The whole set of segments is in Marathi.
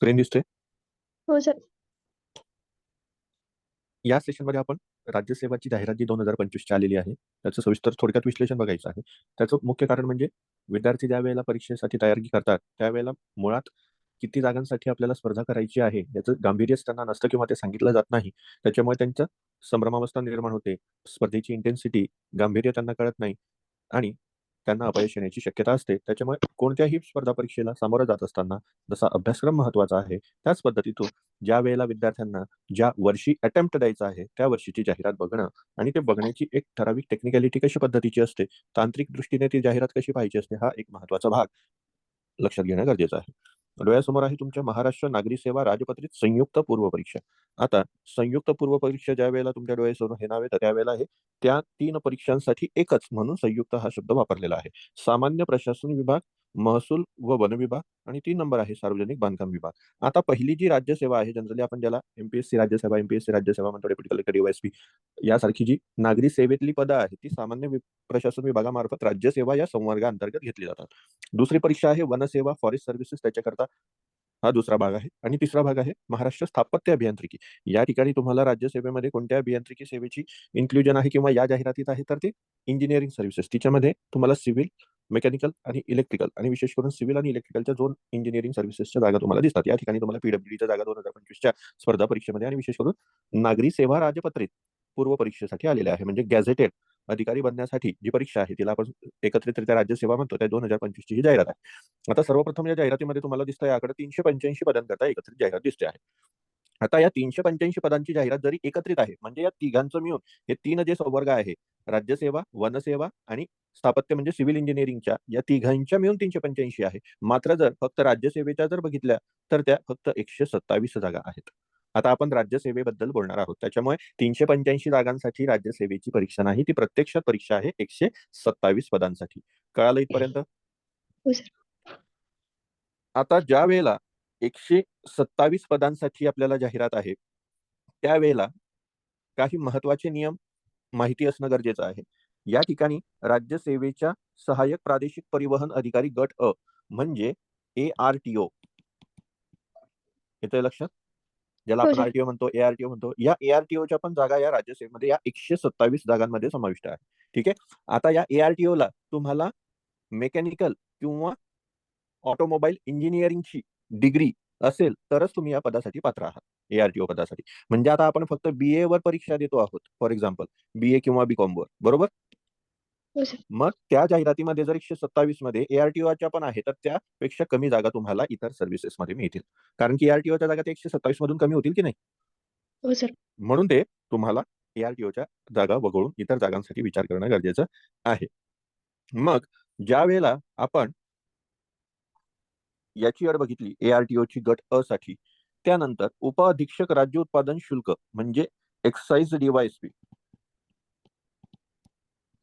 स्क्रीन दिसते हो सर या सेशनमध्ये आपण राज्यसेवाची जाहिरात जी दोन हजार पंचवीसची आलेली आहे. त्याचं सविस्तर थोडक्यात विश्लेषण बघायचं आहे. त्याचं मुख्य कारण म्हणजे विद्यार्थी ज्या वेळेला परीक्षेसाठी तयारी करतात त्यावेळेला मुळात किती जागांसाठी आपल्याला स्पर्धा करायची आहे याचं गांभीर्यच त्यांना नसतं किंवा ते सांगितलं जात नाही. त्याच्यामुळे त्यांच्या संभ्रमावस्था निर्माण होते. स्पर्धेची इंटेन्सिटी गांभीर्य त्यांना कळत नाही. आणि त्यांना अपयश येण्याची शक्यता असते. त्याच्यामुळे कोणत्याही स्पर्धा परीक्षेला सामोरं जात असताना जसा अभ्यासक्रम महत्त्वाचा आहे त्याच पद्धतीतून ज्या वेळेला विद्यार्थ्यांना ज्या वर्षी अटेम्प्ट द्यायचा आहे त्या वर्षीची जाहिरात बघणं आणि ते बघण्याची एक ठराविक टेक्निकॅलिटी कशी पद्धतीची असते तांत्रिक दृष्टीने ती जाहिरात कशी पाहिजे असते हा एक महत्त्वाचा भाग लक्षात घेणं गरजेचं आहे. डोळ्यासमोर आहे तुमच्या महाराष्ट्र नागरी सेवा राजपत्रित संयुक्त पूर्व परीक्षा. आता संयुक्त पूर्व परीक्षा ज्या वेळेला तुमच्या डोळ्यासमोर हे नाव येतं त्यावेळेला आहे. त्या तीन परीक्षांसाठी एकच म्हणून संयुक्त हा शब्द वापरलेला आहे. सामान्य प्रशासन विभाग महसूल व वन विभाग आणि तीन नंबर आहे सार्वजनिक बांधकाम विभाग. आता पहिली जी राज्यसेवा आहे जनरली आपण ज्याला एमपीएससी राज्यसेवा एमपीएससी राज्यसेवा म्हणतो डेप्युटी कलेक्टर युएसपी यासारखी जी नागरी सेवेतली पदं आहेत ती सामान्य प्रशासन विभागामार्फत राज्यसेवा या संवर्गाअंतर्गत घेतली जातात. दुसरी परीक्षा आहे वनसेवा फॉरेस्ट सर्व्हिसेस त्याच्याकरता हा दुसरा भाग आहे. आणि तिसरा भाग आहे महाराष्ट्र स्थापत्य अभियांत्रिकी. या ठिकाणी तुम्हाला राज्यसेवेमध्ये कोणत्या अभियांत्रिकी सेवेची इन्क्लुजन आहे किंवा या जाहिरातीत आहे तर ते इंजिनिअरिंग सर्व्हिसेस तिच्यामध्ये तुम्हाला सिव्हिल मेकॅनिकल आणि इलेक्ट्रिकल आणि विशेष करून सिव्हिल आणि इलेक्ट्रिकलच्या दोन इंजिनिअरिंग सर्व्हिसेसच्या जागा तुम्हाला दिसतात. या ठिकाणी तुम्हाला पीडब्ल्यूडीच्या जागा दोन हजार पंचवीसच्या स्पर्धा परीक्षेमध्ये आणि विशेष करून नागरी सेवा राजपत्रित पूर्व परीक्षेसाठी आलेल्या आहे. म्हणजे गॅझेटेड अधिकारी बनण्यासाठी जी परीक्षा आहे तिला आपण एकत्रितरित्या राज्यसेवा म्हणतो. त्या दोन हजार पंचवीसची ही जाहिरात आहे. आता सर्वप्रथम या जाहिरातीमध्ये तुम्हाला दिसतं याकडे तीनशे पंच्याऐंशी पदांकरता एकत्रित जाहिरात दिसते आहे. आता या तीनशे पंच्याऐंशी पदांची जाहिरात जरी एकत्रित आहे म्हणजे या तिघांचं मिळून हे तीन जे संवर्ग आहे राज्यसेवा वनसेवा आणि स्थापत्य म्हणजे सिव्हिल इंजिनिअरिंगच्या या तिघांच्या मिळून तीनशे पंच्याऐंशी आहे. मात्र जर फक्त राज्यसेवेच्या जर बघितल्या तर त्या फक्त एकशे सत्तावीस जागा आहेत. आता आपण राज्यसेवेबद्दल बोलणार आहोत. त्याच्यामुळे तीनशे पंच्याऐंशी जागांसाठी राज्यसेवेची परीक्षा नाही ती प्रत्यक्षात परीक्षा आहे एकशे सत्तावीस पदांसाठी. कळालं इथपर्यंत? हो आता ज्या वेळेला एकशे सत्तावीस पदांसाठी आपल्याला जाहिरात आहे. त्यावेळेला काही महत्त्वाचे नियम माहिती असणं गरजेचं आहे. या ठिकाणी राज्यसेवेच्या सहाय्यक प्रादेशिक परिवहन अधिकारी गट अ म्हणजे ए आर टी ओ. येतंय लक्षात? ज्याला हो आपण सर. आरटीओ म्हणतो एआरटीओ म्हणतो. या एआरटीओच्या पण जागा या राज्यसेवेमध्ये या एकशे सत्तावीस जागांमध्ये समाविष्ट आहे. ठीक आहे? आता या एआरटीओ ला तुम्हाला मेकॅनिकल किंवा ऑटोमोबाईल इंजिनिअरिंगची डिग्री असेल तरच तुम्ही या पदासाठी पात्र आहात एआरटीओ पदासाठी. म्हणजे आता आपण फक्त बीए वर परीक्षा देतो आहोत फॉर एक्झाम्पल बीए किंवा बीकॉम वर. बरोबर? हो मग त्या जाहिरातीमध्ये जर एकशे सत्तावीसमध्ये एआरटीओच्या पण आहे तर त्यापेक्षा कमी जागा तुम्हाला इतर सर्व्हिसेस मध्ये मिळतील. कारण की एआरटीओच्या जागा ते एकशे सत्तावीस मधून कमी होतील की नाही? हो म्हणून ते तुम्हाला एआरटीओच्या जागा वगळून इतर जागांसाठी विचार करणं गरजेचं आहे. मग ज्या वेळेला आपण याची अड बघितली. एआरटीओची गट अ साठी. त्यानंतर उप अधीक्षक राज्य उत्पादन शुल्क म्हणजे एक्साइज डीवायएसपी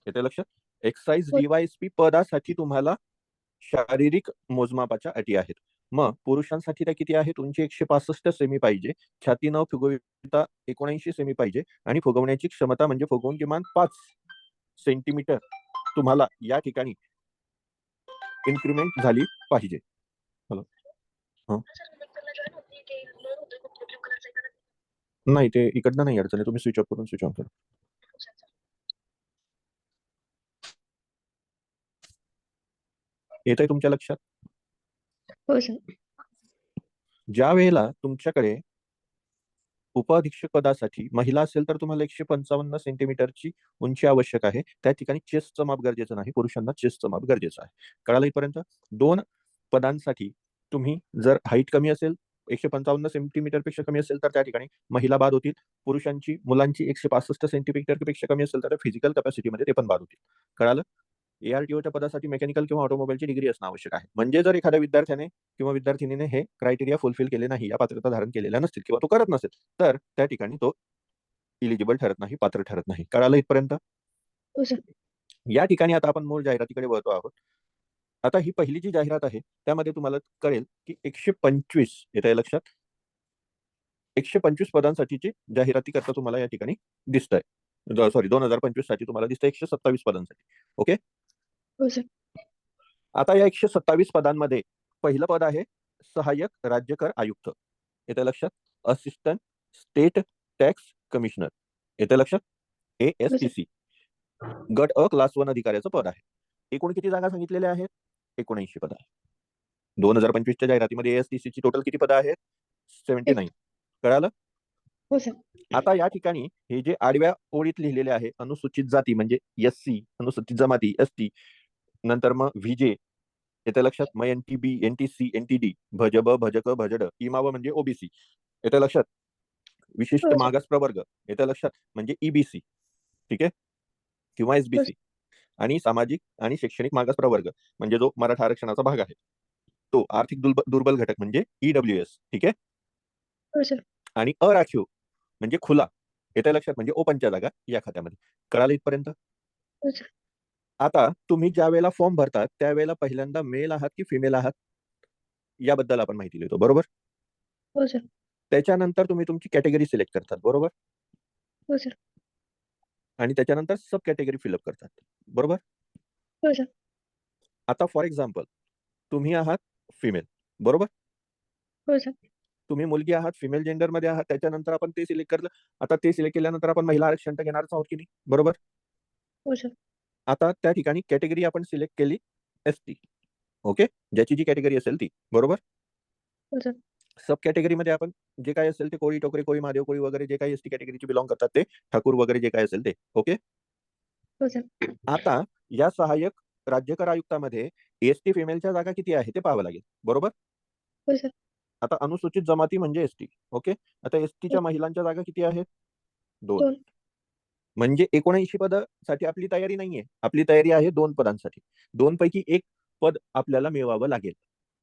येते लक्षात एक्साइज. डीवायएसपी पदासाठी तुम्हाला शारीरिक मोजमापाच्या अटी आहेत. मग पुरुषांसाठी त्या किती आहेत? उंची एकशे पासष्ट सेमी पाहिजे. छाती न फुगविता एकोणऐंशी सेमी पाहिजे. आणि फुगवण्याची क्षमता म्हणजे फुगवून किमान पाच सेंटीमीटर तुम्हाला या ठिकाणी इन्क्रीमेंट झाली पाहिजे. नाही ते इकडनं नाही अडचण आहे. तुम्ही स्विच ऑफ करून स्विच ऑन करा. येत आहे तुमच्या लक्षात? हो सर ज्या वेळेला तुमच्याकडे उपअधीक्षक पदासाठी महिला असेल तर तुम्हाला एकशे पंचावन्न सेंटीमीटरची उंची आवश्यक आहे. त्या ठिकाणी चेस्टचं माप गरजेचं नाही. पुरुषांना चेस्टचं माप गरजेचं आहे. कळालं इथपर्यंत? दोन पदांसाठी तुम्ही जर हाईट कमी असेल एकशे पंचावन्न सेंटीमीटरपेक्षा कमी असेल तर त्या ठिकाणी महिला बाद होतील. पुरुषांची मुलांची एकशे पासष्ट सेंटीमीटरपेक्षा कमी असेल तर फिजिकल कॅपॅसिटीमध्ये ते पण बाद होतील. कळालं? एआरटीओच्या पदासाठी मेकॅनिकल किंवा ऑटोमोबाईलची डिग्री असणं आवश्यक आहे. म्हणजे जर एखाद्या विद्यार्थ्याने किंवा विद्यार्थिनीने हे क्रायटेरिया फुलफिल केले नाही या पात्रता धारण केलेल्या नसतील किंवा तो करत नसेल तर त्या ठिकाणी तो इलिजिबल ठरत नाही पात्र ठरत नाही. कळालं इथपर्यंत? हो या ठिकाणी आता आपण मूळ जाहिरातीकडे वळतो आहोत. आता ही पहिली जी जाहिरात आहे त्यामध्ये तुम्हाला कळेल की एकशे पंचवीस येत आहे लक्षात? एकशे पंचवीस पदांसाठीची जाहिराती करता तुम्हाला या ठिकाणी दिसत आहे सॉरी दोन हजार पंचवीससाठी तुम्हाला दिसतं एकशे सत्तावीस पदांसाठी. ओके? हो आता या एकशे सत्तावीस पदांमध्ये पहिलं पद आहे सहाय्यक राज्य कर आयुक्त. येत्या लक्षात? असिस्टंट स्टेट टॅक्स कमिशनर येत्या लक्षात? ए एस टी सी गट अ क्लास वन अधिकाऱ्याचं पद आहे. एकूण किती जागा सांगितलेल्या आहेत? एकोणऐंशी पद आहे दोन हजार पंचवीसच्या जाहिरातीमध्ये एएसटीसी ची टोटल किती पदं आहेत? सेव्हन्टी नाईन कळालं? हो आता या ठिकाणी हे जे आडव्या ओळीत लिहिलेले आहे अनुसूचित जाती म्हणजे एस सी अनुसूचित जमाती एस टी नंतर मग व्हीजे येत्या लक्षात? मग N T B N T C N T D भजब भजक भजड इमाव म्हणजे ओबीसी येत्या लक्षात? विशिष्ट हो. मागास प्रवर्ग येत्या लक्षात? म्हणजे ईबीसी ठीक आहे? किंवा एसबीसी आणि सामाजिक आणि शैक्षणिक मागास प्रवर्ग म्हणजे जो मराठा आरक्षणाचा भाग आहे. तो आर्थिक दुर्ब- दुर्बल घटक म्हणजे ईडब्ल्यू एस ठीक आहे? हो आणि अराखीव म्हणजे खुला येत्या लक्षात म्हणजे ओपनच्या जागा या खात्यामध्ये. कळालं इथपर्यंत? हो आता तुम्ही ज्या वेळेला फॉर्म भरतात त्यावेळेला पहिल्यांदा मेल आहात की फिमेल आहात? याबद्दल आपण माहिती लिहितो बरोबर? हो त्याच्यानंतर तुम्ही तुमची कॅटेगरी सिलेक्ट करतात बरोबर? आणि त्याच्यानंतर सब कॅटेगरी फिलअप करतात. बरोबर? हो आता फॉर एक्झाम्पल तुम्ही आहात फिमेल बरोबर? हो तुम्ही मुलगी आहात फिमेल जेंडरमध्ये आहात त्याच्यानंतर आपण ते सिलेक्ट करलं. आता ते सिलेक्ट केल्यानंतर आपण महिला आरक्षण घेणारच आहोत की नाही? बरोबर? हो आता त्या ठिकाणी कॅटेगरी आपण सिलेक्ट केली एस टी ओके? ज्याची जी कॅटेगरी असेल ती बरोबर? सब कॅटेगरीमध्ये आपण जे काही असेल ते कोळी टोकरी कोळी महादेव कोळी वगैरे जे काही एस टी कॅटेगरीचे बिलॉंग करतात ते ठाकूर वगैरे जे काही असेल ते ओके हो आता या सहाय्यक राज्य कर आयुक्तामध्ये एस टी फिमेलच्या जागा किती आहे ते पाहावं लागेल बरोबर? हो आता अनुसूचित जमाती म्हणजे एस टी ओके आता एस टीच्या महिलांच्या जागा किती आहेत दोन. दोन. म्हणजे एकोणऐंशी पदासाठी आपली तयारी नाहीये. आपली तयारी आहे दोन पदांसाठी. दोन पैकी एक पद आपल्याला मिळवावं लागेल.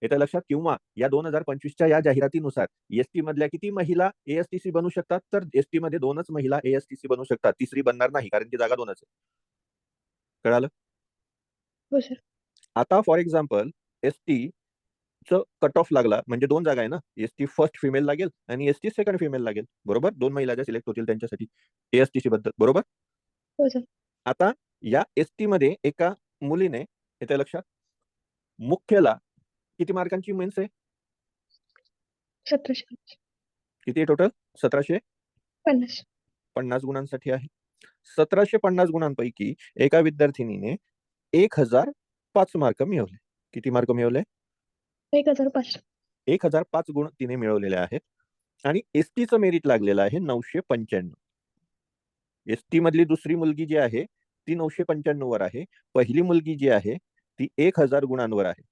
येत्या लक्षात किंवा या दोन हजार पंचवीसच्या या जाहिरातीनुसार एसटी मधल्या किती महिला एएसटीसी बनू शकतात? तर एसटी मध्ये दोनच महिला एएसटीसी बनू शकतात. तिसरी बनणार नाही कारण ती जागा दोनच आहे. कळालं? हो आता फॉर एक्झाम्पल एस टी च कट ऑफ लागला म्हणजे दोन जागा आहे ना? एस टी फर्स्ट फिमेल लागेल आणि एस टी सेकंड फिमेल लागेल. बरोबर? दोन महिला ज्या सिलेक्ट होतील त्यांच्यासाठी एएसटीसी बद्दल. बरोबर? हो आता या एस टी मध्ये एका मुलीने येत्या लक्षात मुख्यला किती मार्कांची मेन्स आहे? सतराशे. किती टोटल सतराशे? पन्नास. पन्नास गुणांसाठी आहे. सतराशे पन्नास गुणांपैकी एका विद्यार्थिनीने एक हजार पाच मार्क मिळवले. किती मार्क मिळवले? एक हजार पाच. एक हजार पाच गुण तिने मिळवलेले आहेत. आणि एसटीचं मेरिट लागलेलं आहे नऊशे पंच्याण्णव. एसटी मधली दुसरी मुलगी जी आहे ती नऊशे पंच्याण्णव वर आहे. पहिली मुलगी जी आहे ती एक हजार गुणांवर आहे.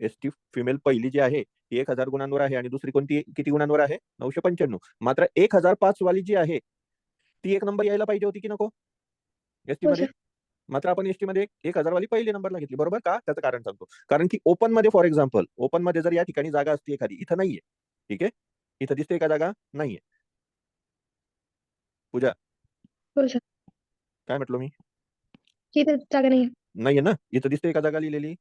एसटी फिमेल पहिली जी आहे ती एक हजार गुणांवर आहे आणि दुसरी कोणती किती गुणांवर आहे? नऊशे पंच्याण्णव. मात्र एक हजार पाच वाली जी आहे ती एक नंबर यायला पाहिजे होती की नको? एसटी हो मध्ये? मात्र आपण एसटी मध्ये एक हजार वाली पहिली नंबरला घेतली. बरोबर का? त्याचं कारण सांगतो. कारण की ओपनमध्ये फॉर एक्झाम्पल ओपनमध्ये जर या ठिकाणी जागा असती एखादी इथं नाहीये. ठीक आहे? इथं दिसते एका जागा? नाहीये. पूजा. काय म्हटलो मी? की जागा नाही नाहीये ना? इथं दिसते एका जागा लिहिलेली?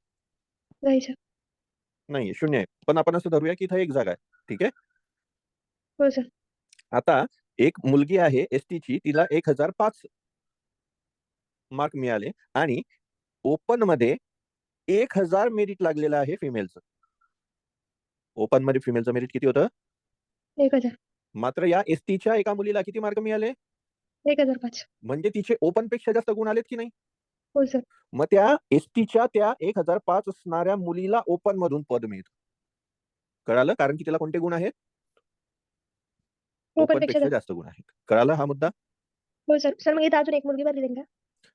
नाहीये शून्य आहे. पण आपण असं धरूया की इथं एक जागा आहे. ठीक आहे? हो आता एक मुलगी आहे एस ची तिला एक हजार पाच मार्क मिळाले आणि ओपनमध्ये एक हजार मेरिट लागलेलं आहे फिमेलचं ओपनमध्ये फिमेलचं मेरिट किती होतं? एक हजार. मात्र या एस टीच्या एका मुलीला किती मार्क मिळाले? एक हजार पाच. म्हणजे तिचे ओपनपेक्षा जास्त गुण आलेत की नाही? हो सर. मग त्या एस टीच्या त्या एक हजार पाच असणाऱ्या मुलीला ओपन मधून पद मिळत. कळालं? कारण की तिला कोणते गुण आहेत? ओपन ओपनपेक्षा पेक्षा जास्त गुण आहेत. कळालं हा मुद्दा? हो सर. सर मग इथं अजून एक मुलगी भरली जाईल का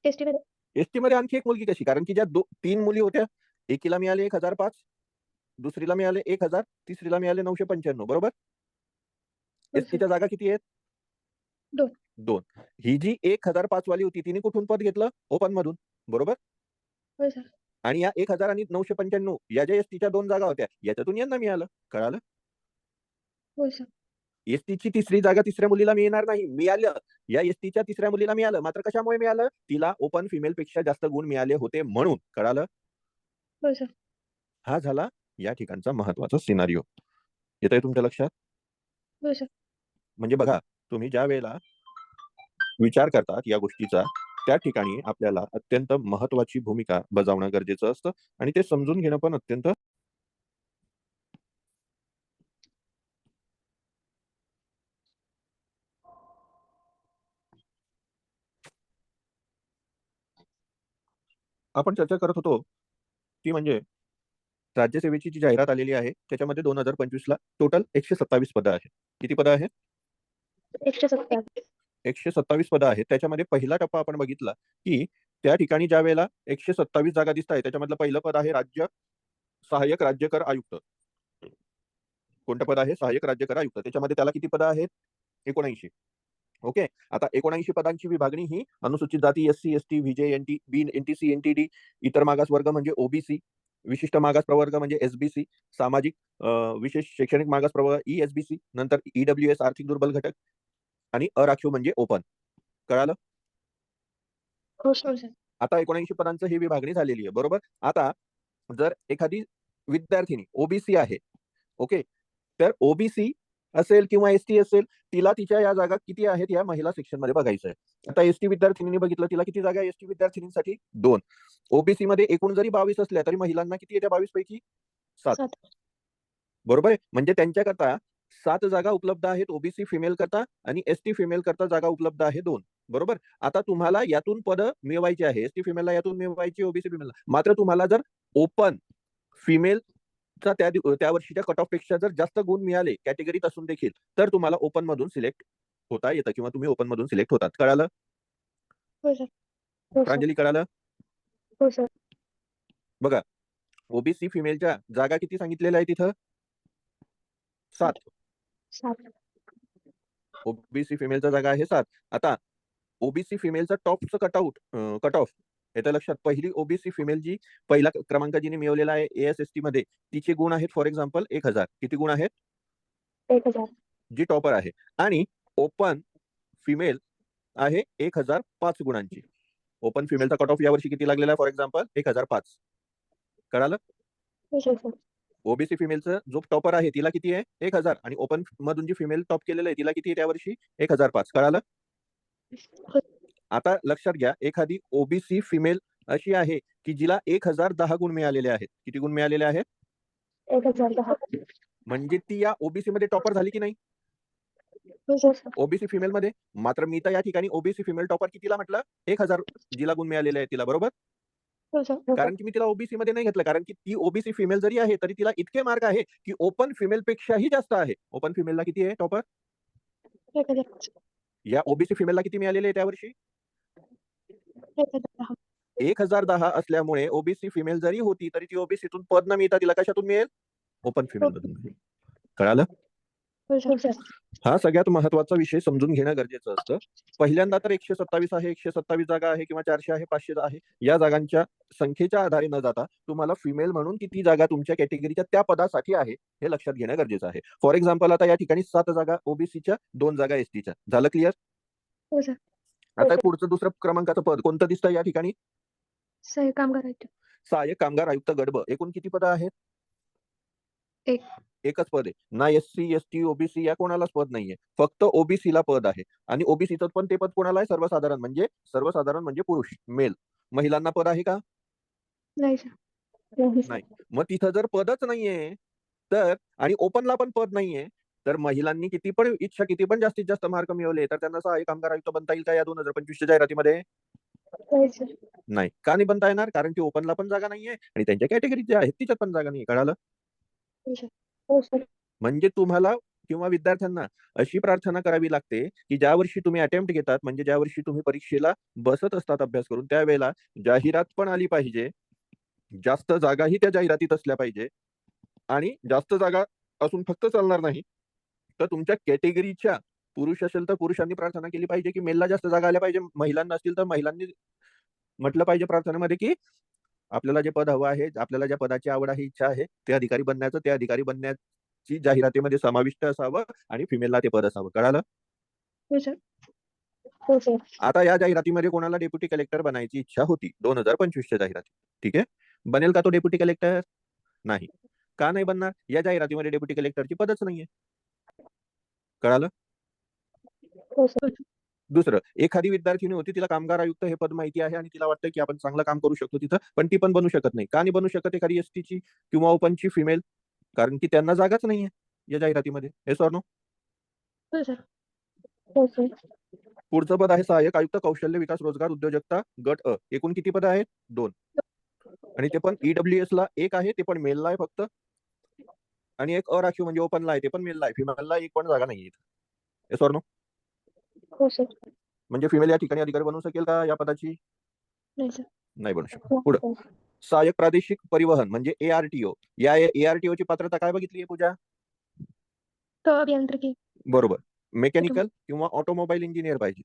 टेस्टी मध्ये एसटी मध्ये आणखी एक मुलगी कशी? कारण की ज्या दो तीन मुली होत्या एकीला मिळाले एक हजार पाच दुसरीला मिळाले एक हजार तिसरीला मिळाले नऊशे पंच्याण्णव. बरोबर? हो, एसटीच्या जागा किती आहेत? दोन. दोन. ही जी एक हजार पाच वाली होती तिने कुठून पद घेतलं? ओपन मधून. बरोबर? हो सर. आणि या एक हजार आणि नऊशे पंच्याण्णव या ज्या एसटीच्या दोन जागा होत्या. याच्यातून यांना मिळालं. कळालं? हो सर. एसटीची तिसरी जागा तिसऱ्या मुलीला मिळणार नाही. मिळालं. या एसटीच्या तिसऱ्या मुलीला मिळालं. मात्र कशामुळे मिळालं? तिला ओपन फिमेल पेक्षा जास्त गुण मिळाले होते म्हणून. कळालं? हो सर. हा झाला या ठिकाणचा महत्त्वाचा सिनारिओ येत आहे तुमच्या लक्षात? हो सर. म्हणजे बघा तुम्ही ज्या वेळेला विचार करतात या गोष्टीचा त्या ठिकाणी आपल्याला अत्यंत महत्वाची भूमिका बजावणं गरजेचं असतं आणि ते समजून घेणं पण अत्यंत आपण चर्चा करत होतो ती म्हणजे राज्यसेवेची जी जाहिरात आलेली आहे त्याच्यामध्ये दोन हजार पंचवीस ला टोटल एकशे सत्तावीस पदं आहेत. किती पदं आहेत? एकशे सत्तावीस. एकशे सत्तावीस पदं आहेत. त्याच्यामध्ये पहिला टप्पा आपण बघितला की त्या ठिकाणी ज्या वेळेला एकशे सत्तावीस जागा दिसत आहे त्याच्यामधलं पहिलं पद आहे राज्य सहाय्यक राज्यकर आयुक्त. कोणतं पद आहे? सहाय्यक राज्यकर आयुक्त. त्याच्यामध्ये त्याला किती पदं आहेत? एकोणऐंशी. ओके? आता एकोणऐंशी पदांची विभागणी ही अनुसूचित जाती S C S T VJ N T B N T C N T D इतर मागास वर्ग म्हणजे ओबीसी विशिष्ट मागास प्रवर्ग म्हणजे एसबीसी सामाजिक विशेष शैक्षणिक मागास प्रवर्ग ई एसबीसी नंतर ईडब्ल्यू एस आर्थिक दुर्बल घटक आणि अराखीव म्हणजे ओपन. कळालं? हो सर आता एकोणऐंशी पदांचं ही विभागणी झालेली आहे बरोबर? आता जर एखादी विद्यार्थिनी ओबीसी आहे ओके? तर ओबीसी असेल किंवा एस टी असेल तिला तिच्या या जागा किती आहेत या महिला सेक्शनमध्ये बघायचं आहे आता एस टी विद्यार्थिनीने बघितलं तिला किती जागा एस टी विद्यार्थिनींसाठी? दोन. ओबीसी मध्ये एकूण जरी बावीस असल्या तरी महिलांना किती येत्या बावीस पैकी सात. सात. बरोबर आहे? म्हणजे त्यांच्याकरता सात जागा उपलब्ध आहेत ओबीसी फिमेल करता आणि एस टी फिमेल करता जागा उपलब्ध आहे दोन. बरोबर? आता तुम्हाला यातून पद मिळवायची आहे. एस टी फिमेलला यातून मिळवायची ओबीसी फिमेलला मात्र तुम्हाला जर ओपन फिमेलचा त्या दिव- त्या वर्षीच्या कट ऑफपेक्षा जर जास्त गुण मिळाले कॅटेगरीत असून देखील तर तुम्हाला ओपन मधून सिलेक्ट होता येतं किंवा तुम्ही ओपन मधून सिलेक्ट होतात. कळालं? हो हो प्रांजली कळालं? हो सर. ओबीसी फिमेलच्या जागा किती सांगितलेल्या आहे तिथं सात. ओबीसी फिमेलचा जागा आहे सात. आता ओबीसी फिमेलचा टॉपचं कटआउट कट ऑफ येतं लक्षात. पहिली ओबीसी फिमेल जी पहिला क्रमांक जिने मिळवलेला आहे एस एस टी मध्ये तिचे गुण आहेत फॉर एक्झाम्पल एक हजार. किती गुण आहेत? एक हजार. जी टॉपर आहे. आणि ओपन फिमेल आहे एक हजार पाच गुणांची. ओपन फिमेलचा कट ऑफ यावर्षी किती लागलेला आहे फॉर एक्झाम्पल एक हजार पाच. कळालं? हो सर सर ओबीसी फिमेलचं जो टॉपर आहे तिला किती आहे? एक हजार. आणि ओपन मधून जी फिमेल टॉप केलेलं आहे तिला किती आहे त्यावर्षी एक हजार पाच. कळालं. आता लक्षात घ्या एखादी ओबीसी फिमेल अशी आहे की जिला एक हजार दहा गुण मिळालेले आहेत. किती गुण मिळालेले आहेत? एक हजार दहा. म्हणजे ती या ओबीसी मध्ये टॉपर झाली की नाही? ओबीसी फिमेल मध्ये? मात्र मी तर या ठिकाणी ओबीसी फिमेल टॉपर कितीला म्हटलं? एक हजार जिला गुण मिळालेले आहेत तिला. बरोबर? कारण की मी तिला ओबीसी मध्ये नाही घेतलं. कारण की ती ओबीसी फिमेल जरी आहे तरी तिला इतके मार्क आहे की ओपन फिमेल पेक्षाही जास्त आहे. ओपन फिमेलला किती आहे टॉपर. या ओबीसी फिमेलला किती मिळालेले आहे हजार दहा. एक हजार दहा असल्यामुळे ओबीसी फिमेल जरी होती तरी ती ओबीसीतून पद न मिळता तिला कशातून मिळेल? ओपन फिमेल मधून. कळालं? हो सर हा सगळ्यात महत्त्वाचा विषय समजून घेणं गरजेचं असतं. पहिल्यांदा तर एकशे सत्तावीस आहे एकशे सत्तावीस जागा आहे किंवा चारशे आहे पाचशे आहे या जागांच्या संख्येच्या आधारे न जाता तुम्हाला फिमेल म्हणून किती जागा तुमच्या कॅटेगरीच्या त्या पदासाठी आहे हे लक्षात घेणं गरजेचं आहे. फॉर एक्झाम्पल आता या ठिकाणी सात जागा ओबीसीच्या दोन जागा एसटीच्या झालं क्लिअर हो आता पुढचं दुसरं क्रमांकाचं पद कोणतं दिसतं या ठिकाणी? सहाय्यक कामगार आयुक्त गडब. एकूण किती पदं आहेत? एक. एकच पद आहे. ना S C S T OBC या कोणालाच पद नाहीये. फक्त ओबीसी ला पद आहे. आणि ओबीसीचं पण ते पद कोणाला आहे? सर्वसाधारण म्हणजे सर्वसाधारण म्हणजे पुरुष मेल. महिलांना पद आहे का? नाही. मग तिथं जर पदच नाहीये तर आणि ओपनला पण पद नाहीये तर महिलांनी किती पण इच्छा किती पण जास्तीत जास्त मार्क मिळवले तर त्यांना सहाय्यक कामगार आयुक्त बनता येईल का या दोन हजार पंचवीसच्या जाहिरातीमध्ये? नाही सर. नाही. का नाही बनता येणार? कारण की ओपनला पण जागा नाहीये आणि त्यांच्या कॅटेगरीत ज्या आहेत तिच्यात पण जागा नाही कळालं? हो सर. म्हणजे तुम्हाला किंवा विद्यार्थ्यांना अशी प्रार्थना करावी लागते की ज्या वर्षी तुम्ही अटेम्प्ट घेतात म्हणजे ज्या वर्षी तुम्ही परीक्षेला बसत असतात अभ्यास करून त्यावेळेला जाहिरात पण आली पाहिजे. जास्त जागाही त्या जाहिरातीत असल्या पाहिजे. आणि जास्त जागा असून फक्त चालणार नाही. तर तुमच्या कॅटेगरीच्या पुरुष असेल तर पुरुषांनी प्रार्थना केली पाहिजे की मेलला जास्त जागा आल्या पाहिजे. महिलांना असतील तर महिलांनी म्हटलं पाहिजे प्रार्थनेमध्ये की आपल्याला जे पद हवं आहे आपल्याला ज्या पदाची आवड आहे इच्छा आहे ते अधिकारी बनण्याचं ते अधिकारी बनण्याची जाहिरातीमध्ये समाविष्ट असावं आणि फिमेलला ते पद असावं. कळालं? हो हो आता या जाहिरातीमध्ये कोणाला डेप्युटी कलेक्टर बनायची इच्छा होती? दोन हजार पंचवीसच्या जाहिराती. ठीक आहे? बनेल का तो डेप्युटी कलेक्टर नाही. का नाही बनणार? या जाहिरातीमध्ये डेप्युटी कलेक्टरची पदच नाहीये. कळालं? हो दुसरं एखादी विद्यार्थिनी होती तिला कामगार आयुक्त हे पद माहिती आहे आणि तिला वाटतं की आपण चांगलं काम करू शकतो तिथं पण ती पण बनू शकत नाही. का नाही बनू शकत एखादी एस ची किंवा ओपनची फिमेल? कारण की त्यांना जागाच नाहीये या जाहिरातीमध्ये. हे सर नो? हो हो पुढचं पद आहे सहाय्यक आयुक्त कौशल्य विकास रोजगार उद्योजकता गट अ. एकूण किती पद आहेत? दोन. आणि ते पण ईडब्ल्यूएस ला एक आहे ते पण मेलला आहे फक्त. आणि एक अराखीव म्हणजे ओपनला आहे ते पण मेलला आहे. फिमेलला एक पण जागा नाही येस नो? हो सर म्हणजे फिमेल या ठिकाणी अधिकारी बनवू शकेल का या पदाची? नाही सर नाही बनू शकत. पुढं. सहाय्यक प्रादेशिक परिवहन म्हणजे एआरटीओ या एआरटीओ ची पात्रता काय बघितली आहे पूजा? तो अभियांत्रिकी. बरोबर. मेकॅनिकल किंवा ऑटोमोबाईल इंजिनियर पाहिजे.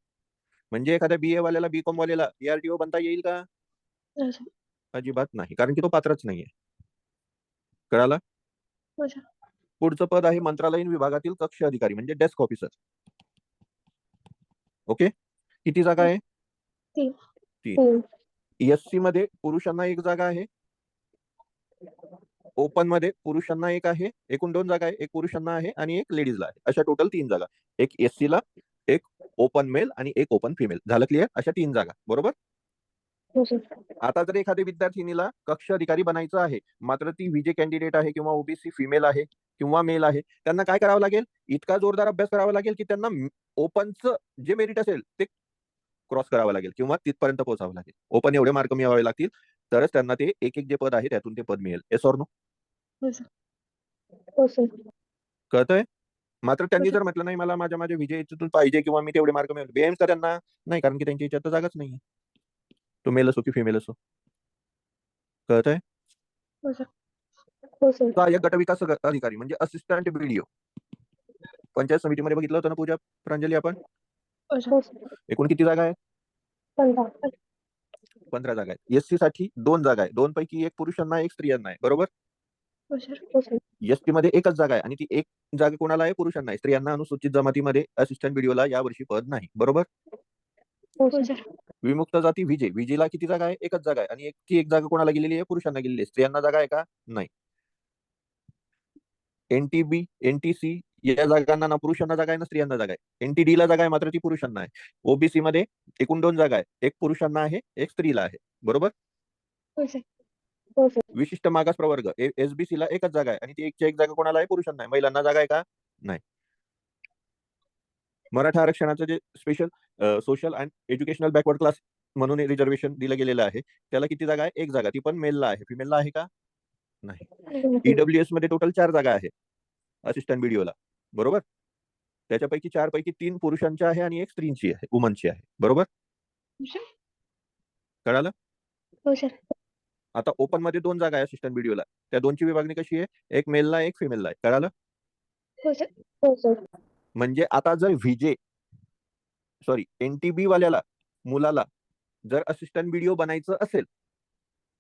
म्हणजे एखाद्या बीए वाल्याला बी कॉम वाल्याला एआरटीओ बनता येईल का? नाही सर अजिबात नाही. कारण की तो पात्रच नाहीये. कळाला? हो सर पुढचं पद आहे मंत्रालयीन विभागातील कक्ष अधिकारी म्हणजे डेस्क ऑफिसर ओके? किती जागा आहे? तीन. एससी मध्ये पुरुषांना एक जागा आहे. ओपनमध्ये पुरुषांना एक आहे. एकूण दोन जागा आहे. एक पुरुषांना आहे आणि एक लेडीजला आहे. अशा टोटल तीन जागा. एक एससी ला एक ओपन मेल आणि एक ओपन फिमेल. झालं क्लिअर अशा तीन जागा. बरोबर? आता जर एखाद्या विद्यार्थिनीला कक्ष अधिकारी बनायचं आहे मात्र ती विजे कॅन्डिडेट आहे किंवा ओबीसी फिमेल आहे किंवा मेल आहे त्यांना काय करावं लागेल? इतका जोरदार अभ्यास करावा लागेल की त्यांना ओपनचं जे मेरिट असेल ते क्रॉस करावं लागेल किंवा तिथपर्यंत पोहोचावं लागेल. ओपन एवढे मार्क मिळवावे लागतील तरच त्यांना ते एक एक जे पद आहे त्यातून ते पद मिळेल. एस ऑर नो हो हो कळतंय? मात्र त्यांनी हो. जर म्हटलं नाही मला माझ्या माझ्या विजय पाहिजे किंवा मी तेवढे मार्क मिळवले. बेएम्स का त्यांना नाही कारण की त्यांच्या याच्यात तर जागाच नाही तो मेल असो की फिमेल असो. कळतंय? हो सर. हो सहाय्यक गट विकास अग- अधिकारी म्हणजे असिस्टंट बीडीओ पंचायत समितीमध्ये बघितलं होतं ना पूजा प्रांजली आपण? हो हो एकूण किती जागा आहेत? पंधरा. जागा आहेत. एससी साठी दोन जागा आहे दोन पैकी एक पुरुषांना एक स्त्रियांना आहे. बरोबर? हो हो एसटी मध्ये एकच जागा आहे आणि ती एक जागा कोणाला आहे? पुरुषांना आहे. स्त्रियांना अनुसूचित जमातीमध्ये असिस्टंट बीडीओला यावर्षी पद नाही. बरोबर? हो सर. विमुक्त जाती विजे विजेला किती जागा आहे एकच जागा आहे. आणि एक ती एक जागा कोणाला गेलेली आहे? पुरुषांना गेलेली आहे. स्त्रियांना जागा आहे का? नाही. एनटीबी एनटीसी या जागांना ना पुरुषांना जागा आहे ना स्त्रियांना जागा आहे. एनटीडी ला जागा आहे मात्र ती पुरुषांना आहे. ओबीसी मध्ये एकूण दोन जागा आहे. एक पुरुषांना आहे एक स्त्रीला आहे. बरोबर? हो सर. हो सर. विशिष्ट मागास प्रवर्ग. एसबीसी ला एकच जागा आहे. आणि ती एकच्या एक जागा कोणाला आहे? पुरुषांना आहे. महिलांना जागा आहे का? नाही. मराठा आरक्षणाचं जे special social and educational backward class म्हणून रिझर्वेशन दिलं गेलेलं आहे. त्याला किती जागा आहे? एक जागा. ती पण मेलला आहे. फिमेलला आहे का? नाही. ईडब्ल्यूएसमध्ये टोटल चार जागा आहे. असिस्टंट बीडीओला बरोबर? त्याच्यापैकी चार पैकी तीन पुरुषांच्या आहे आणि एक स्त्रींची आहे. वुमनची आहे. बरोबर? कळालं? हो आता ओपनमध्ये दोन जागा आहे असिस्टंट बीडीओला त्या दोनची विभागणी कशी आहे? एक मेलला एक फिमेलला आहे. कळालं? म्हणजे आता जर व्हीजे सॉरी एनटीबी वाल्याला मुलाला जर असिस्टंट व्हिडिओ बनायचं असेल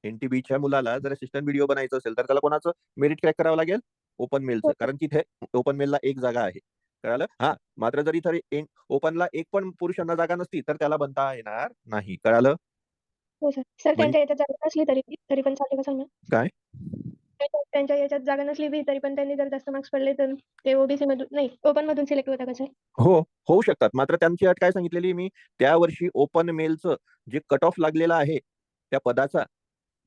एनटीबीच्या मुलाला जर असिस्टंट व्हिडिओ बनायचं असेल तर त्याला कोणाचं मेरिट क्रॅक करावं लागेल? ओपन मेलचं. कारण तिथे ओपन मेलला एक जागा आहे. कळालं? हा मात्र जर इथं ओपनला एक पण पुरुषांना जागा नसती तर त्याला बनता येणार नाही. कळालं? काय? त्यांच्या- याच्यात जागा नसली बी तरी पण त्यांनी जर जास्त मार्क्स पडले तर ते ओबीसी मधून नाही ओपन मधून सिलेक्ट होता का सर हो होऊ शकतात. मात्र त्यांची अट काय सांगितलेली मी त्या वर्षी ओपन मेलचं जे कट ऑफ लागलेला आहे त्या पदाचा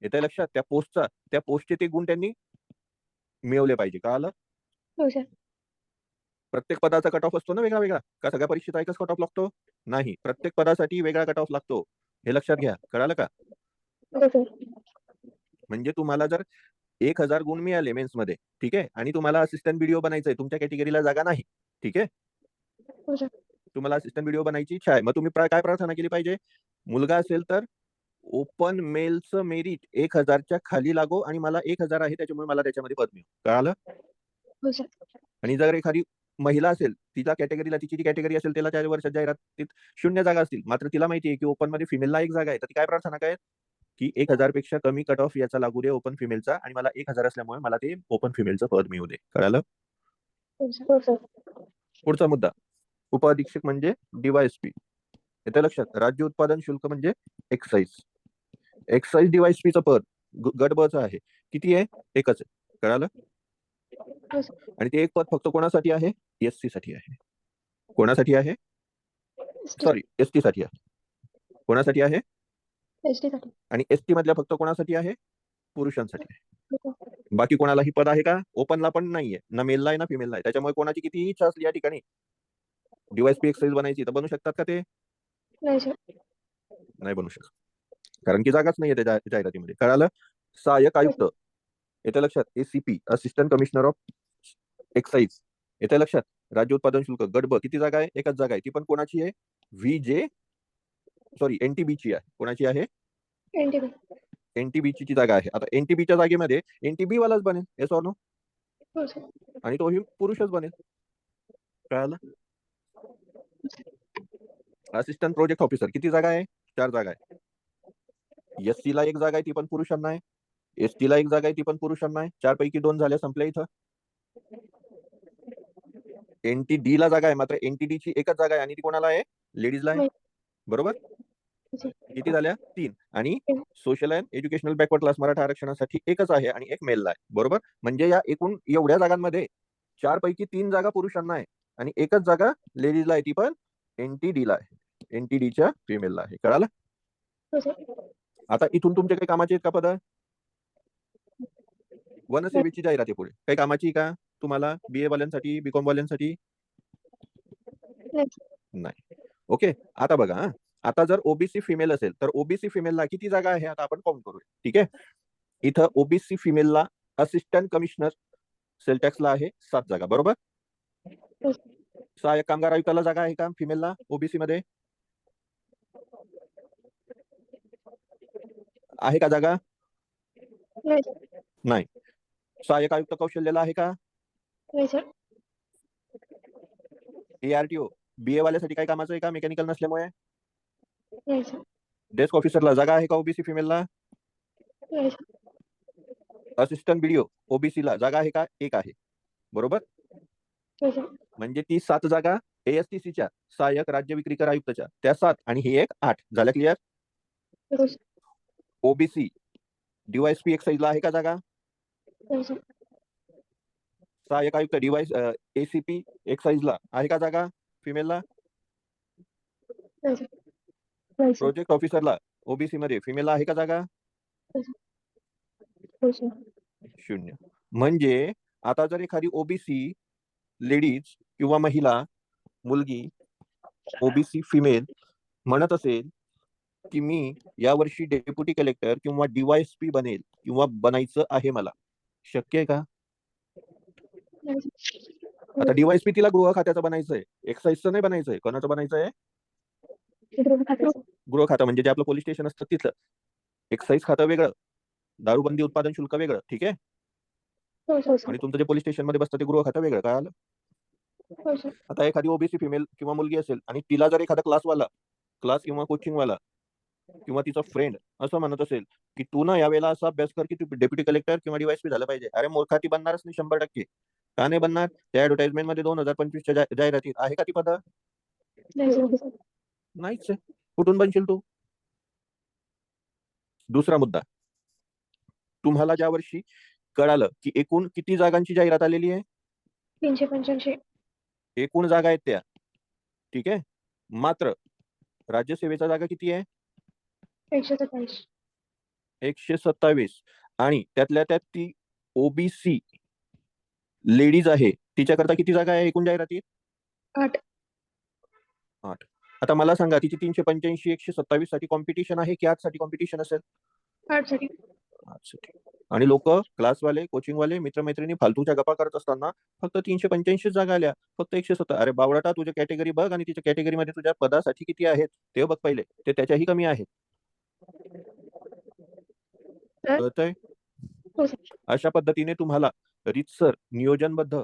येते लक्षात त्या पोस्टचा त्या पोस्टचे ते गुण त्यांनी मिळवले पाहिजे. कळालं? हो सर प्रत्येक पदाचा कट ऑफ असतो ना वेगळा वेगळा. का सगळ्या परीक्षेचा एकच कट ऑफ लागतो? नाही. प्रत्येक पदासाठी वेगळा कट ऑफ लागतो. हे लक्षात घ्या. कळालं का? हो म्हणजे तुम्हाला जर एक हजार गुण मिळाले मेन्समध्ये ठीक आहे? आणि तुम्हाला असिस्टंट व्हिडिओ बनायचंय तुमच्या कॅटेगरीला जागा नाही ठीक आहे? तुम्हाला असिस्टंट व्हिडिओ बनायची इच्छा आहे. मग तुम्ही काय प्रार्थना केली पाहिजे? मुलगा असेल तर ओपन मेलचं मेरिट एक हजारच्या खाली लागो आणि मला एक हजार आहे त्याच्यामुळे मला त्याच्यामध्ये पद मिळू. कळालं? हो आणि जर एखादी महिला असेल तिच्या कॅटेगरीला तिची जी कॅटेगरी असेल त्याला त्या वर्षात जाहिरातीत शून्य जागा असतील. मात्र तिला माहिती आहे की ओपनमध्ये फिमेलला एक जागा आहे. तर ती काय प्रार्थना काय की एक हजारपेक्षा कमी कट ऑफ याचा लागू दे ओपन फिमेलचा आणि मला एक हजार असल्यामुळे मला ते ओपन फिमेलचं पद मिळू दे. कळालं? पुढचा मुद्दा. उपअधीक्षक म्हणजे डीवायएसपी येते लक्षात. राज्य उत्पादन शुल्क म्हणजे एक्साईज एक्साईज डीवायएसपीचं पद गट ब आहे. किती आहे? एकच आहे. कळालं? आणि ते एक पद फक्त कोणासाठी आहे? एससी साठी आहे. कोणासाठी आहे? सॉरी एसटी साठी आहे. कोणासाठी आहे? एसटी साठी आणि एसटी मधल्या फक्त कोणासाठी आहे? पुरुषांसाठी. हो. बाकी कोणालाही पद आहे का? ओपनला पण नाहीये. ना मेलला आहे ना फिमेलला आहे. त्याच्यामुळे कोणाची किती इच्छा असली या ठिकाणी. डीवायएसपी एक्साईज बनायची तर बनू शकतात का ते? नाही बनू शकत. कारण की जागाच नाहीये त्या जाहिरातीमध्ये. कळालं? सहाय्यक आयुक्त. येत्या लक्षात. ACP assistant commissioner of excise येत्या लक्षात. राज्य उत्पादन शुल्क गट ब किती जागा आहे? एकच जागा आहे. ती पण कोणाची आहे? व्ही जे सॉरी एनटीबी ची आहे. कोणाची आहे? एनटीबी एनटीबी ची जागा आहे. आता एनटीबीच्या जागेमध्ये एनटीबी वालाच बनेल. येस ऑर नो हो आणि तोही पुरुषच बनेल. कळालं? असिस्टंट प्रोजेक्ट ऑफिसर किती जागा आहे? चार जागा आहे. एस ला एक जागा आहे ती पण पुरुषांना आहे. एस ला एक जागा आहे ती पण पुरुषांना आहे. चार पैकी दोन झाल्या संपल्या इथं. एनटी ला जागा आहे मात्र एनटीडी ची एकच जागा आहे. आणि ती कोणाला आहे? लेडीजला आहे. बरोबर? किती झाल्या? तीन. आणि. Social and educational backward class Maratha आरक्षणासाठी एकच आहे आणि एक मेलला आहे. बरोबर? म्हणजे या एकूण एवढ्या जागांमध्ये चार पैकी तीन जागा पुरुषांना आहे आणि एकच जागा लेडीजला आहे ती पण एनटीडी ला आहे. एनटीडीच्या फिमेलला आहे. कळालं? आता इथून तुमचे काही कामाचे आहेत का पद? वनसेवेची जाहिरात आहे पुढे. काही कामाची का तुम्हाला? बीए वाल्यांसाठी बीकॉम वाल्यांसाठी? नाही. ओके आता बघा हा. आता जर ओबीसी फिमेल असेल तर ओबीसी फिमेलला किती जागा आहे? आता आपण काउंट करूया. ठीक आहे? इथं ओबीसी फिमेलला असिस्टंट कमिशनर सेल टॅक्सला आहे सात जागा. बरोबर. सहाय्यक कामगार आयुक्ताला जागा आहे का फिमेलला ओबीसी मध्ये आहे का जागा? नाही सहाय्यक आयुक्त कौशल्याला आहे का? एआरटीओ बीए वाल्यासाठी काय कामाचं आहे का? मेकॅनिकल नसल्यामुळे? डेस्क ऑफिसरला जागा आहे का ओबीसी फिमेलला असिस्टंट बीडीओ ओबीसी ला जागा आहे का? एक आहे. बरोबर? म्हणजे ती सात जागा एएसटीसीच्या च्या सहाय्यक राज्य विक्रीकर आयुक्तच्या. त्या सात आणि ही एक आठ. झाल्या क्लिअर ओबीसी डीवायसपी एक्साईज ला आहे का जागा? सहाय्यक आयुक्त डिवाइस एसीपी एक्साईज ला आहे का जागा? फिमेलला प्रोजेक्ट ऑफिसरला ओबीसी मध्ये फिमेलला आहे का जागा? सर. शून्य. म्हणजे आता जर एखादी ओबीसी लेडीज किंवा महिला मुलगी ओबीसी फिमेल म्हणत असेल की मी यावर्षी डेप्युटी कलेक्टर किंवा डीवायएसपी बनेल किंवा बनायचं आहे मला. शक्य आहे का? आता डीवायएसपी तिला गृह खात्याचं बनायचंय. एक्साईजचं नाही बनायचंय. कोणाचं बनायचंय? गृह खात्याचं गृह खातं म्हणजे जे आपलं पोलीस स्टेशन असतं तिथलं एक्साईज खातं वेगळं दारूबंदी उत्पादन शुल्क वेगळं ठीक आहे? हो सर आणि तुमचं जे पोलीस स्टेशनमध्ये बसतं ते गृह खातं वेगळं काय आलं हो. सर आता एखादी ओबीसी फिमेल किंवा मुलगी असेल आणि तिला जर एखादा क्लासवाला क्लास किंवा कोचिंग वाला किंवा तिचा फ्रेंड असं म्हणत असेल की तू ना यावेळेला असा अभ्यास कर की तू डेप्युटी कलेक्टर किंवा डीवायसपी झालं पाहिजे. अरे मूर्खा ती बनणारच नाही शंभर टक्के. का नाही बनणार? त्या ऍडव्हर्टाइजमेंटमध्ये दोन हजार पंचवीसच्या जाहिरातीत आहे का ती पद? नाही सर नाहीच आहे. कुठून बनशील तू? दुसरा मुद्दा. तुम्हाला ज्या वर्षी कळालं की एकूण किती जागांची जाहिरात आलेली आहे? तीनशे पंच्याऐंशी. एकूण जागा आहेत त्या. ठीक आहे? मात्र राज्यसेवेचा जागा किती आहे? एकशे सत्तावीस. एकशे सत्तावीस. आणि त्यातल्या त्यात ती ओबीसी लेडीज आहे तिच्याकरता किती जागा आहे एकूण जाहिरातीत? आठ. आता मला सांगा तिची तीनशे पंच्याऐंशी एकशे सत्तावीससाठी कॉम्पिटिशन आहे की आजसाठी कॉम्पिटिशन असेल? साठी आणि लोक क्लासवाले कोचिंगवाले मित्रमैत्रिणी फालतूच्या गप्पा करत असताना फक्त तीनशे पंच्याऐंशी जागा आल्या. फक्त एकशे सत्तर अरे बावळाटा तुझ्या कॅटेगरी बघ आणि तिच्या कॅटेगरीमध्ये तुझ्या पदासाठी किती आहेत ते बघ पहिले. ते त्याच्याही कमी आहेत. हो अशा पद्धतीने तुम्हाला रितसर नियोजनबद्ध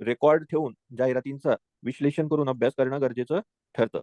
रेकॉर्ड ठेवून जाहिरातींचा विश्लेषण करून अभ्यास करणं गरजेचं ठरतं.